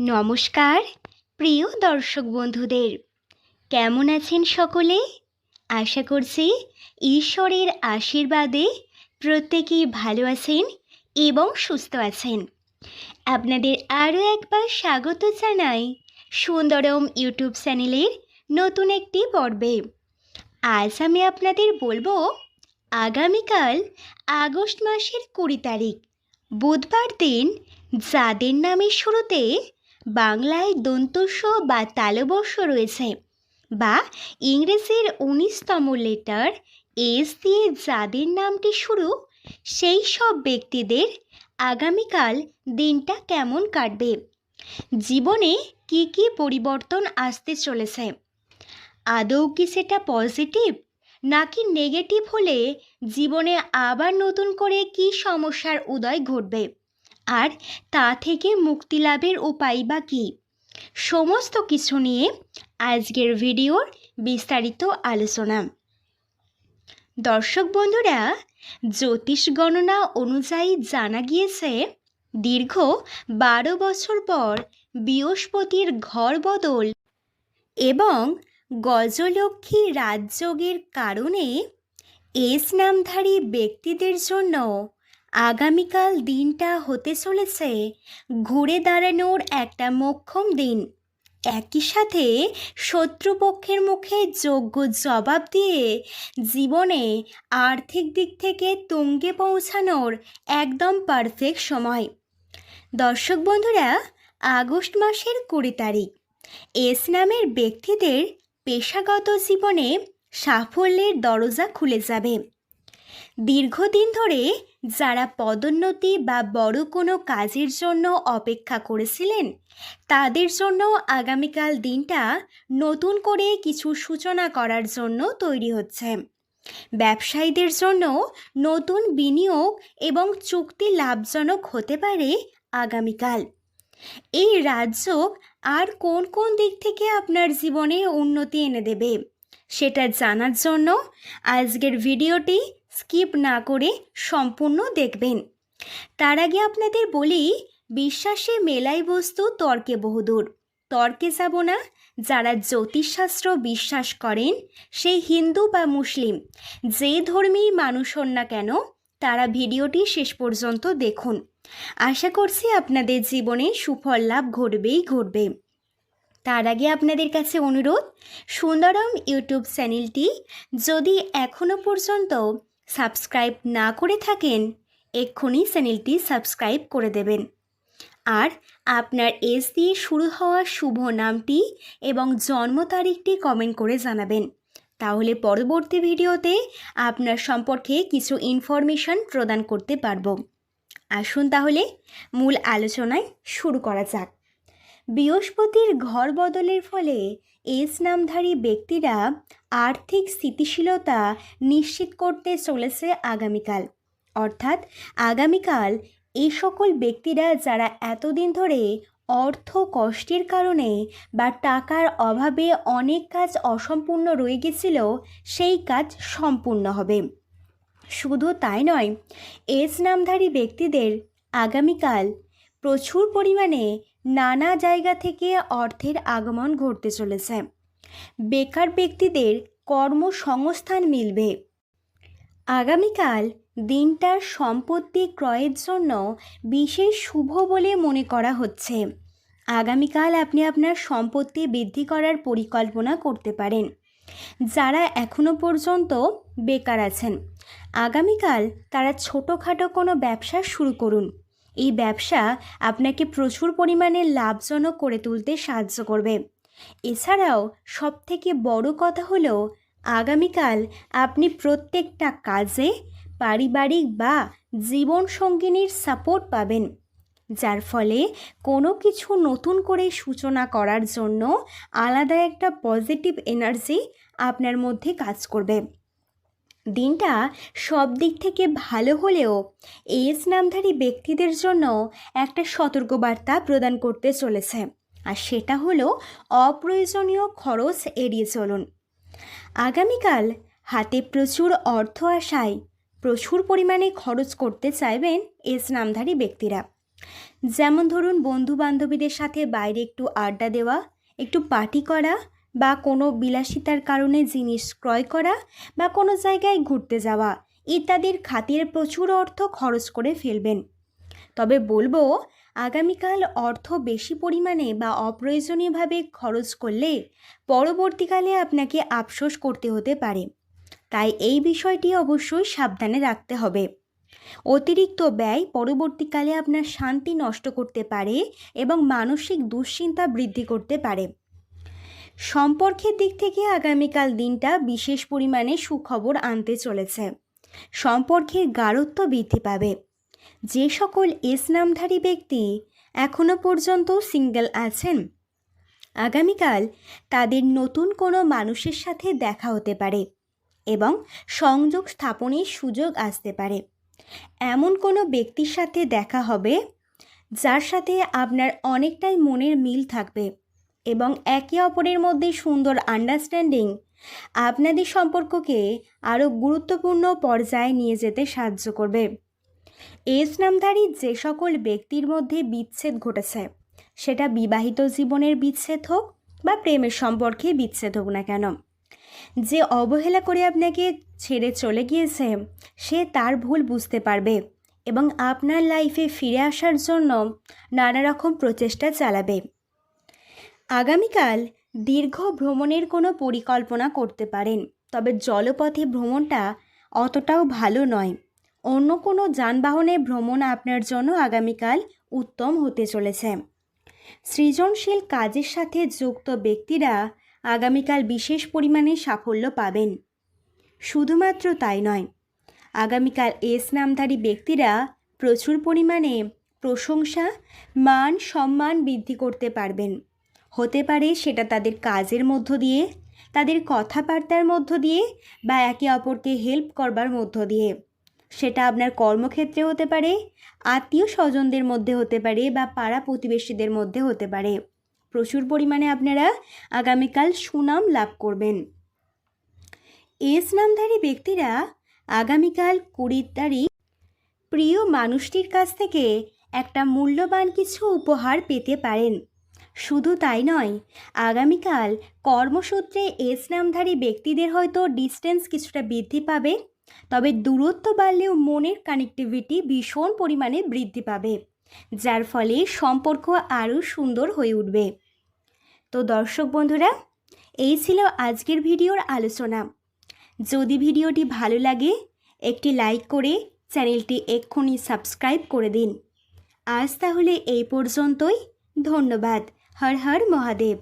নমস্কার, প্রিয় দর্শক বন্ধুদের। কেমন আছেন সকলে? আশা করছি ঈশ্বরের আশীর্বাদে প্রত্যেকেই ভালো আছেন এবং সুস্থ আছেন। আপনাদের আরও একবার স্বাগত জানাই সুন্দরম ইউটিউব চ্যানেলের নতুন একটি পর্বে। আজ আমি আপনাদের বলব, আগামীকাল আগস্ট মাসের কুড়ি তারিখ, বুধবার দিন যাদের নামের শুরুতে বাংলায় দন্তস্ব বা তালবর্ষ রয়েছে বা ইংরেজির উনিশতম লেটার এস দিয়ে যাদের নামটি শুরু, সেই সব ব্যক্তিদের আগামীকাল দিনটা কেমন কাটবে? জীবনে কি কি পরিবর্তন আসতে চলেছে? আদৌ কি সেটা পজিটিভ নাকি নেগেটিভ হলে জীবনে আবার নতুন করে কি সমস্যার উদয় ঘটবে? আর তা থেকে মুক্তি লাভের উপায় বা কী? সমস্ত কিছু নিয়ে আজকের ভিডিওর বিস্তারিত আলোচনা। দর্শক বন্ধুরা, জ্যোতিষ গণনা অনুযায়ী জানা গিয়েছে, দীর্ঘ বারো বছর পর বৃহস্পতির ঘর বদল এবং গজলক্ষ্মী রাজযোগের কারণে এস নামধারী ব্যক্তিদের জন্য আগামীকাল দিনটা হতে চলেছে। ঘুরে দাঁড়ানোর একটা মোক্ষম দিন। একই সাথে শত্রুপক্ষের মুখে যোগ্য জবাব দিয়ে জীবনে আর্থিক দিক থেকে তুঙ্গে পৌঁছানোর একদম পারফেক্ট সময়। দর্শক বন্ধুরা, আগস্ট মাসের কুড়ি তারিখ। এস নামের ব্যক্তিদের পেশাগত জীবনে সাফল্যের দরজা খুলে যাবে। দীর্ঘদিন ধরে যারা পদোন্নতি বা বড় কোনো কাজের জন্য অপেক্ষা করেছিলেন, তাদের জন্য আগামীকাল দিনটা নতুন করে কিছু সূচনা করার জন্য তৈরি হচ্ছে। ব্যবসায়ীদের জন্য নতুন বিনিয়োগ এবং চুক্তি লাভজনক হতে পারে আগামীকাল। এই রাজযোগ আর কোন কোন দিক থেকে আপনার জীবনে উন্নতি এনে দেবে, সেটা জানার জন্য আজকের ভিডিওটি স্কিপ না করে সম্পূর্ণ দেখবেন। তার আগে আপনাদের বলি, বিশ্বাসে মেলাই বস্তু তর্কে বহুদূর। তর্কে যাব না। যারা জ্যোতিষশাস্ত্র বিশ্বাস করেন, সেই হিন্দু বা মুসলিম, যে ধর্মী মানুষ হন না কেন, তারা ভিডিওটি শেষ পর্যন্ত দেখুন। আশা করছি আপনাদের জীবনে সুফল লাভ ঘটবেই ঘটবে। তার আগে আপনাদের কাছে অনুরোধ, সুন্দরম ইউটিউব চ্যানেলটি যদি এখনও পর্যন্ত সাবস্ক্রাইব না করে থাকেন, এক্ষুনি চ্যানেলটি সাবস্ক্রাইব করে দেবেন। আর আপনার এস দিয়ে শুরু হওয়া শুভ নামটি এবং জন্ম তারিখটি কমেন্ট করে জানাবেন। তাহলে পরবর্তী ভিডিওতে আপনার সম্পর্কে কিছু ইনফরমেশন প্রদান করতে পারব। আসুন তাহলে মূল আলোচনায় শুরু করা যাক। বৃহস্পতির ঘর বদলের ফলে এস নামধারী ব্যক্তিরা আর্থিক স্থিতিশীলতা নিশ্চিত করতে চলেছে আগামীকাল। অর্থাৎ আগামীকাল এই সকল ব্যক্তিরা যারা এতদিন ধরে অর্থ কষ্টের কারণে বা টাকার অভাবে অনেক কাজ অসম্পূর্ণ রয়ে গেছিল, সেই কাজ সম্পূর্ণ হবে। শুধু তাই নয়, এস নামধারী ব্যক্তিদের আগামীকাল প্রচুর পরিমাণে নানা জায়গা থেকে অর্থের আগমন ঘটতে চলেছে। বেকার ব্যক্তিদের কর্মসংস্থান মিলবে। আগামীকাল দিনটার সম্পত্তি ক্রয়ের জন্য বিশেষ শুভ বলে মনে করা হচ্ছে। আগামীকাল আপনি আপনার সম্পত্তি বৃদ্ধি করার পরিকল্পনা করতে পারেন। যারা এখনও পর্যন্ত বেকার আছেন, আগামীকাল তারা ছোটোখাটো কোনো ব্যবসা শুরু করুন। এই ব্যবসা আপনাকে প্রচুর পরিমাণে লাভজনক করে তুলতে সাহায্য করবে। এছাড়াও সবথেকে বড় কথা হলো, আগামীকাল আপনি প্রত্যেকটা কাজে পারিবারিক বা জীবনসঙ্গিনীর সাপোর্ট পাবেন, যার ফলে কোনো কিছু নতুন করে সূচনা করার জন্য আলাদা একটা পজিটিভ এনার্জি আপনার মধ্যে কাজ করবে। দিনটা সব দিক থেকে ভালো হলেও এস নামধারী ব্যক্তিদের জন্য একটা সতর্কবার্তা প্রদান করতে চলেছে। আর সেটা হলো অপ্রয়োজনীয় খরচ এড়িয়ে চলুন। আগামীকাল হাতে প্রচুর অর্থ আসায় প্রচুর পরিমাণে খরচ করতে চাইবেন এস নামধারী ব্যক্তিরা। যেমন ধরুন বন্ধু বান্ধবীদের সাথে বাইরে একটু আড্ডা দেওয়া, একটু পার্টি করা বা কোনো বিলাসিতার কারণে জিনিস ক্রয় করা বা কোনো জায়গায় ঘুরতে যাওয়া ইত্যাদির খাতিরে প্রচুর অর্থ খরচ করে ফেলবেন। তবে বলব, আগামীকাল অর্থ বেশি পরিমাণে বা অপ্রয়োজনীয়ভাবে খরচ করলে পরবর্তীকালে আপনাকে আফসোস করতে হতে পারে। তাই এই বিষয়টি অবশ্যই সাবধানে রাখতে হবে। অতিরিক্ত ব্যয় পরবর্তীকালে আপনার শান্তি নষ্ট করতে পারে এবং মানসিক দুশ্চিন্তা বৃদ্ধি করতে পারে। সম্পর্কের দিক থেকে আগামীকাল দিনটা বিশেষ পরিমাণে সুখবর আনতে চলেছে। সম্পর্কের গাঢ়ত্ব বৃদ্ধি পাবে। যে সকল এস নামধারী ব্যক্তি এখনও পর্যন্ত সিঙ্গেল আছেন, আগামীকাল তাদের নতুন কোনো মানুষের সাথে দেখা হতে পারে এবং সংযোগ স্থাপনের সুযোগ আসতে পারে। এমন কোনো ব্যক্তির সাথে দেখা হবে, যার সাথে আপনার অনেকটাই মনের মিল থাকবে। এবং একে অপরের মধ্যে সুন্দর আন্ডারস্ট্যান্ডিং আপনাদের সম্পর্ককে আরও গুরুত্বপূর্ণ পর্যায়ে নিয়ে যেতে সাহায্য করবে। এস নামধারী যে সকল ব্যক্তির মধ্যে বিচ্ছেদ ঘটেছে, সেটা বিবাহিত জীবনের বিচ্ছেদ হোক বা প্রেমের সম্পর্কে বিচ্ছেদ হোক না কেন, যে অবহেলা করে আপনাকে ছেড়ে চলে গিয়েছে, সে তার ভুল বুঝতে পারবে এবং আপনার লাইফে ফিরে আসার জন্য নানা রকম প্রচেষ্টা চালাবে। আগামীকাল দীর্ঘ ভ্রমণের কোনো পরিকল্পনা করতে পারেন, তবে জলপথে ভ্রমণটা অতটাও ভালো নয়। অন্য কোনো যানবাহনে ভ্রমণ আপনার জন্য আগামীকাল উত্তম হতে চলেছে। সৃজনশীল কাজের সাথে যুক্ত ব্যক্তিরা আগামীকাল বিশেষ পরিমাণে সাফল্য পাবেন। শুধুমাত্র তাই নয়, আগামীকাল এস নামধারী ব্যক্তিরা প্রচুর পরিমাণে প্রশংসা, মান, সম্মান বৃদ্ধি করতে পারবেন। হতে পারে সেটা তাদের কাজের মধ্য দিয়ে, তাদের কথাবার্তার মধ্য দিয়ে বা একে অপরকে হেল্প করবার মধ্য দিয়ে। সেটা আপনার কর্মক্ষেত্রে হতে পারে, আত্মীয় স্বজনদের মধ্যে হতে পারে বা পাড়া প্রতিবেশীদের মধ্যে হতে পারে। প্রচুর পরিমাণে আপনারা আগামীকাল সুনাম লাভ করবেন। এস নামধারী ব্যক্তিরা আগামীকাল কুড়ি তারিখ প্রিয় মানুষটির কাছ থেকে একটা মূল্যবান কিছু উপহার পেতে পারেন। শুধু তাই নয়, আগামীকাল কর্মসূত্রে এস নামধারী ব্যক্তিদের হয়তো ডিস্টেন্স কিছুটা বৃদ্ধি পাবে, তবে দূরত্ব বাড়লেও মনের কানেক্টিভিটি ভীষণ পরিমাণে বৃদ্ধি পাবে, যার ফলে সম্পর্ক আরও সুন্দর হয়ে উঠবে। তো দর্শক বন্ধুরা, এই ছিল আজকের ভিডিওর আলোচনা। যদি ভিডিওটি ভালো লাগে, একটি লাইক করে চ্যানেলটি এক্ষুনি সাবস্ক্রাইব করে দিন। আজ তাহলে এই পর্যন্তই, ধন্যবাদ। হর হর মহাদেব।